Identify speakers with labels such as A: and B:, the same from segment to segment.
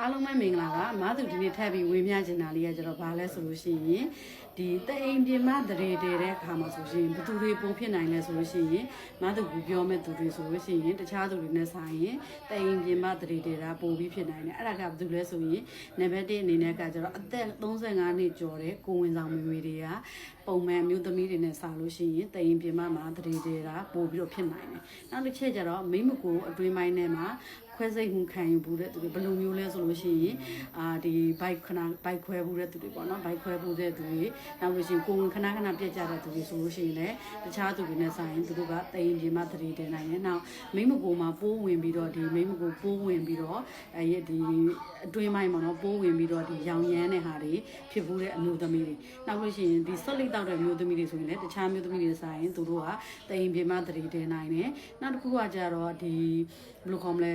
A: အားလုံးပဲမင်္ဂလာပါမားသူဒီနေ့ထပ်ပြီးဝေမျှချင်တာလေးကကျတော့ဘာလဲဆိုလို့ရှိရင်ဒီတအိမ်ပြင်မတရေတဲတဲ့အခါမှာဆိုရှင်ဘသူတွေပုံဖြစ်နိုင်လဲဆိုလို့ရှိရင်မားသူကပြောမဲ့သူတွေဆိုလို့ရှိရင်တခြားသူတွေနဲ့ဆိုင်ရင်တအိမ်ပြင်မတရေတဲတာပိုပြီးဖြစ်နိုင်တယ်အဲ့ဒါကဘသူလဲဆိုရင်နံပါတ်1အနေနဲ့ကကျတော့အသက်35နှစ်ကျော်တဲ့ကိုဝင်ဆောင်မမေတွေကပုံမှန်မျိုးသမီးတွေနဲ့စာလို့ရှိရင်တအိမ်ပြင်မမှာတရေတဲတာပိုပြီးတော့ဖြစ်နိုင်တယ်နောက်တစ်ချက်ကျတော့မိမကိုအတွင်းပိုင်းထဲမှာ ခွဲစိတ်မှုခံယူဘူးတဲ့သူတွေဘယ်လိုမျိုးလဲဆိုလို့ရှိရင်အာဒီ bike ခဏ bike ခွဲဘူးတဲ့သူတွေပေါ့နော် bike ခွဲဘူးတဲ့သူတွေနောက်လို့ရှိရင်ကိုယ်ဝင်ခဏခဏပြက်ကြတဲ့သူတွေဆိုလို့ရှိရင်လည်းတခြားသူတွေနဲ့ဆိုင်ရင်သူတို့ကတိမ်ပြင်းမှသတိတင်နိုင်တယ်နောက်မိမကိုမှာပိုးဝင်ပြီးတော့ဒီမိမကိုပိုးဝင်ပြီးတော့အဲဒီအတွင်းပိုင်းပေါ့နော်ပိုးဝင်ပြီးတော့ဒီရောင်ရမ်းတဲ့ဟာတွေဖြစ်ဘူးတဲ့အမျိုးသမီးတွေနောက်လို့ရှိရင်ဒီဆက်လိတ်တောက်တဲ့မျိုးသမီးတွေဆိုရင်လည်းတခြားမျိုးသမီးတွေဆိုင်ရင်သူတို့ကတိမ်ပြင်းမှသတိတင်နိုင်တယ်နောက်တစ်ခုကကြတော့ဒီဘယ်လိုခေါ်မလဲ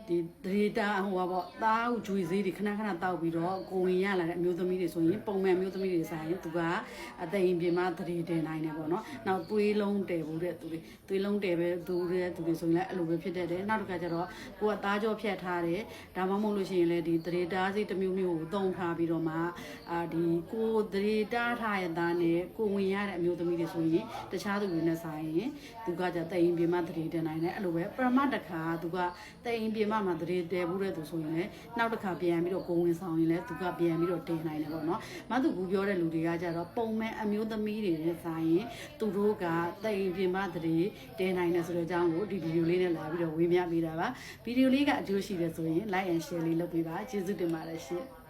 A: ဒီဒေတာဟိုပါပေါ့သားဥကျွေဈေးတွေခဏခဏတောက်ပြီးတော့ကိုဝင်ရလာတဲ့အမျိုးသမီးတွေဆိုရင်ပုံမှန်မျိုးသမီးတွေဆိုင်ရင်သူကအသိရင်ပြင်မသတိတင်နိုင်တယ်ပေါ့နော်နောက်သွေးလုံးတယ်ဘူးတဲ့သူတွေသွေးလုံးတယ်ပဲသူတဲ့သူတွေဆိုရင်လည်းအဲ့လိုပဲဖြစ်တတ်တယ်နောက်တစ်ခါကျတော့ကိုကသားကြောဖြတ်ထားတယ်ဒါမှမဟုတ်လို့ရှိရင်လည်းဒီဒေတာဈေးတစ်မျိုးမျိုးကိုတုံထားပြီးတော့မှအာဒီကိုဒေတာထားရတဲ့နဲ့ကိုဝင်ရတဲ့အမျိုးသမီးတွေဆိုရင်တခြားသူတွေနဲ့ဆိုင်ရင်သူကကြသိရင်ပြင်မသတိတင်နိုင်တယ်အဲ့လိုပဲပရမတ်တခါသူကသိရင်ပြင်မမှာသတိတယ်ဘူးတဲ့သူဆိုရင်လည်းနောက်တစ်ခါပြန်ပြီးတော့ကိုဝင်ဆောင်ရင်လည်းသူကပြန်ပြီးတော့တင်နိုင်တယ်ပေါ့နော်မသူကူပြောတဲ့လူတွေကကြတော့ပုံမှန်အမျိုးသမီးတွေနဲ့ဆိုင်ရင်သူတို့ကသိရင်ပြင်မသတိတင်နိုင်တယ်ဆိုတဲ့အကြောင်းကိုဒီဗီဒီယိုလေးနဲ့လာပြီးတော့ဝေမျှပေးတာပါဗီဒီယိုလေးကအကျိုးရှိတယ်ဆိုရင် like and share လေးလုပ်ပေးပါကျေးဇူးတင်ပါတယ်ရှင်